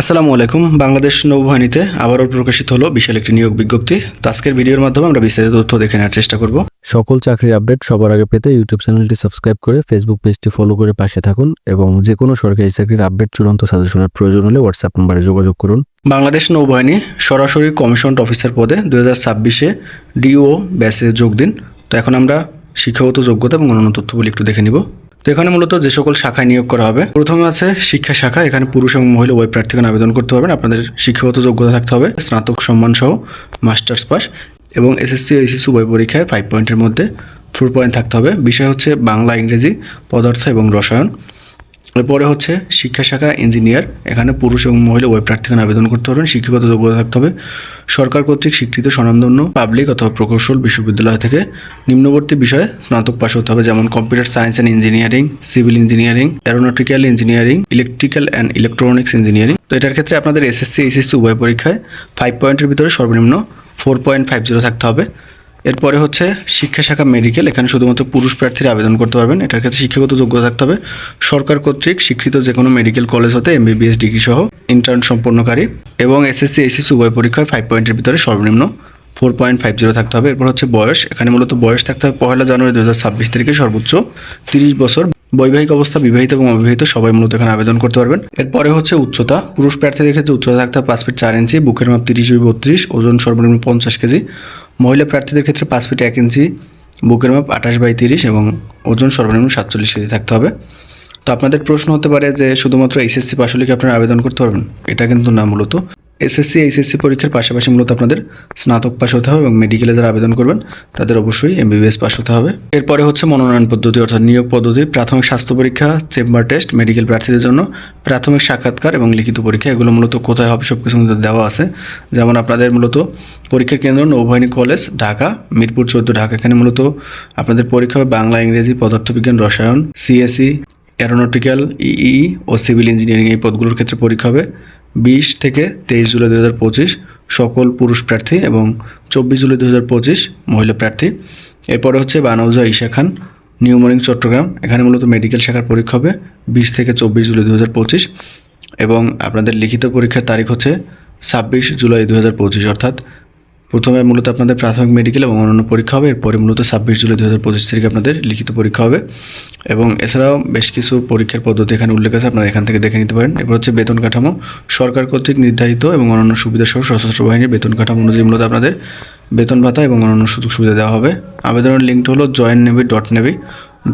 আসসালামু আলাইকুম। বাংলাদেশ নৌবাহিনীতে আবারও প্রকাশিত হলো বিশাল একটি নিয়োগ বিজ্ঞপ্তি। তো আজকের ভিডিওর মাধ্যমে আমরা বিস্তারিত তথ্য দেখে নেওয়ার চেষ্টা করব। সকল চাকরির আপডেট সবার আগে পেতে ইউটিউব চ্যানেলটি সাবস্ক্রাইব করে ফেসবুক পেজটি ফলো করে পাশে থাকুন এবং যে কোনো সরকারি চাকরির আপডেট চূড়ান্ত সাজেশনের প্রয়োজন হলে হোয়াটসঅ্যাপ নম্বরে যোগাযোগ করুন। বাংলাদেশ নৌবাহিনী সরাসরি কমিশন অফিসার পদে দু হাজার ছাব্বিশে ডিও ব্যাসে যোগ দিন। তো এখন আমরা শিক্ষাগত যোগ্যতা এবং অন্যান্য তথ্যগুলি একটু দেখে নিব। তো এখানে মূলত যে সকল শাখায় নিয়োগ করা হবে, প্রথমে আছে শিক্ষা শাখা, এখানে পুরুষ এবং মহিলা ওয়েব প্রার্থীগণ আবেদন করতে পারবেন। আপনাদের শিক্ষাগত যোগ্যতা থাকতে হবে, স্নাতক সম্মান সহ মাস্টার্স পাস এবং এসএসসি এসএসসি উভয় পরীক্ষায় ফাইভ পয়েন্টের মধ্যে ফোর পয়েন্ট থাকতে হবে। বিষয় হচ্ছে বাংলা, ইংরেজি, পদার্থ এবং রসায়ন। এরপরে হচ্ছে শিক্ষা শাখা ইঞ্জিনিয়ার এখানে পুরুষ এবং মহিলা ওয়েব প্রার্থীগণ আবেদন করতে পারবেন। শিক্ষাগত যোগ্যতা থাকতে হবে। সরকার কর্তৃক স্বীকৃত স্বনামধন্য পাবলিক অথবা প্রকৌশল বিশ্ববিদ্যালয় থেকে নিম্নবর্তী বিষয়ে স্নাতক পাশ হতে হবে, যেমন computer science and engineering civil engineering aeronautical engineering electrical and electronics engineering তো এটার ক্ষেত্রে আপনাদের এসএসসি এইচএসসি উভয় পরীক্ষায় ফাইভ পয়েন্টের ভিতরে সর্বনিম্ন ফোর পয়েন্ট ফাইভ জিরো থাকতে হবে। এরপরে হচ্ছে শিক্ষা শাখা মেডিকেল এখানে শুধুমাত্র পুরুষ প্রার্থীরা আবেদন করতে পারবেন। এটার ক্ষেত্রে শিক্ষাগত যোগ্য থাকতে হবে। সরকার কর্তৃক স্বীকৃত যে কোনো মেডিকেল কলেজ হতে এম এমবিবিএস ডিগ্রি সহ ইন্টার্ন সম্পন্নকারী এবং এসএসসি এসএসসি উভয় পরীক্ষায় ফাইভ পয়েন্টের ভিতরে সর্বনিম্ন ফোর পয়েন্ট ফাইভ জিরো থাকতে হবে। এরপর হচ্ছে বয়স। এখানে মূলত বয়স থাকতে হবে পহেলা জানুয়ারি দু হাজার ছাব্বিশ তারিখে সর্বোচ্চ তিরিশ বছর। বৈবাহিক অবস্থা, বিবাহিত এবং অবিবাহিত, সবাই মূলত এখানে আবেদন করতে পারবেন। এরপরে হচ্ছে উচ্চতা। পুরুষ প্রার্থীদের ক্ষেত্রে উচ্চতা থাকতে হবে পাঁচ ফিট চার ইঞ্চি, বুকের মাপ তিরিশ বাই বত্রিশ, ওজন সর্বনিম্ন পঞ্চাশ কেজি। মহিলা প্রার্থীদের ক্ষেত্রে পাঁচ ফিট এক ইঞ্চি, বুকের মাপ আঠাশ বাই তিরিশ এবং ওজন সর্বনিম্ন সাতচল্লিশ কেজি থাকতে হবে। তো আপনাদের প্রশ্ন হতে পারে যে শুধুমাত্র এইচএসসি পাশ হলে কি আপনারা আবেদন করতে পারবেন? এটা কিন্তু না মূলত। এসএসসি এইচএসসি পরীক্ষার পাশাপাশি মূলত আপনাদের স্নাতক পাশ হতে হবে এবং মেডিকেলে যারা আবেদন করবেন, তাদের অবশ্যই এমবিবিএস পাশ হতে হবে। এরপরে হচ্ছে মনোনয়ন পদ্ধতি অর্থাৎ নিয়োগ পদ্ধতি, প্রাথমিক স্বাস্থ্য পরীক্ষা, চেম্বার টেস্ট মেডিকেল প্রার্থীদের জন্য, প্রাথমিক সাক্ষাৎকার এবং লিখিত পরীক্ষা, এগুলো মূলত কোথায় হবে সব কিছু কিন্তু দেওয়া আছে। যেমন আপনাদের মূলত পরীক্ষার কেন্দ্র নৌবাহিনী কলেজ, ঢাকা, মিরপুর চৌদ্দ, ঢাকা। এখানে মূলত আপনাদের পরীক্ষা হবে বাংলা, ইংরেজি, পদার্থবিজ্ঞান, রসায়ন সিএসসি অ্যারোনটিক্যাল ইই ও সিভিল ইঞ্জিনিয়ারিং এই পদগুলোর ক্ষেত্রে পরীক্ষা হবে। বিশ থেকে তেইশ জুলাই দু হাজার পঁচিশ সকল পুরুষ প্রার্থী এবং চব্বিশ জুলাই দু হাজার পঁচিশ মহিলা প্রার্থী। এরপরে হচ্ছে বানৌজা ঈশা খান, নিউ মর্নিং, চট্টগ্রাম। এখানে মূলত মেডিকেল শাখার পরীক্ষা হবে বিশ থেকে চব্বিশ জুলাই দু হাজার পঁচিশ এবং আপনাদের লিখিত পরীক্ষার তারিখ হচ্ছে ছাব্বিশ জুলাই দু হাজার পঁচিশ, অর্থাৎ প্রথমে মূলত আপনাদের প্রাথমিক মেডিকেল এবং অন্যান্য পরীক্ষা হবে। এরপরে মূলত ছাব্বিশ জুলাই দু হাজার পঁচিশ তারিখে আপনাদের লিখিত পরীক্ষা হবে। এবং এছাড়াও বেশ কিছু পরীক্ষার পদ্ধতি এখানে উল্লেখ আছে, আপনারা এখান থেকে দেখে নিতে পারেন। এরপর হচ্ছে বেতন কাঠামো। সরকার কর্তৃক নির্ধারিত এবং অন্যান্য সুবিধা সহ সশস্ত্র বাহিনীর বেতন কাঠামো অনুযায়ী মূলত আপনাদের বেতন ভাতা এবং অন্যান্য সুযোগ সুবিধা দেওয়া হবে। আবেদনের লিঙ্কটা হলো join navy dot navy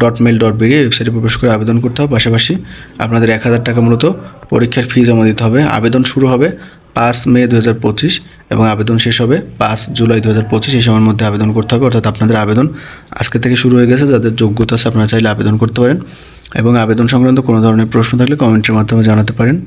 dot mail dot BD ওয়েবসাইটে প্রবেশ করে আবেদন করতে হবে। পাশাপাশি আপনাদের এক হাজার টাকা মূলত পরীক্ষার ফি জমা দিতে হবে। আবেদন শুরু হবে পাঁচ মে দু হাজার পঁচিশ এবং আবেদন শেষ হবে পাঁচ জুলাই দু হাজার পঁচিশ। এই সময়ের মধ্যে আবেদন করতে হবে, অর্থাৎ আপনাদের আবেদন আজকে থেকে শুরু হয়ে গেছে। যাদের যোগ্যতা আছে আপনারা চাইলে আবেদন করতে পারেন। এবং আবেদন সংক্রান্ত কোনো ধরনের প্রশ্ন থাকলে কমেন্টের মাধ্যমে জানাতে পারেন।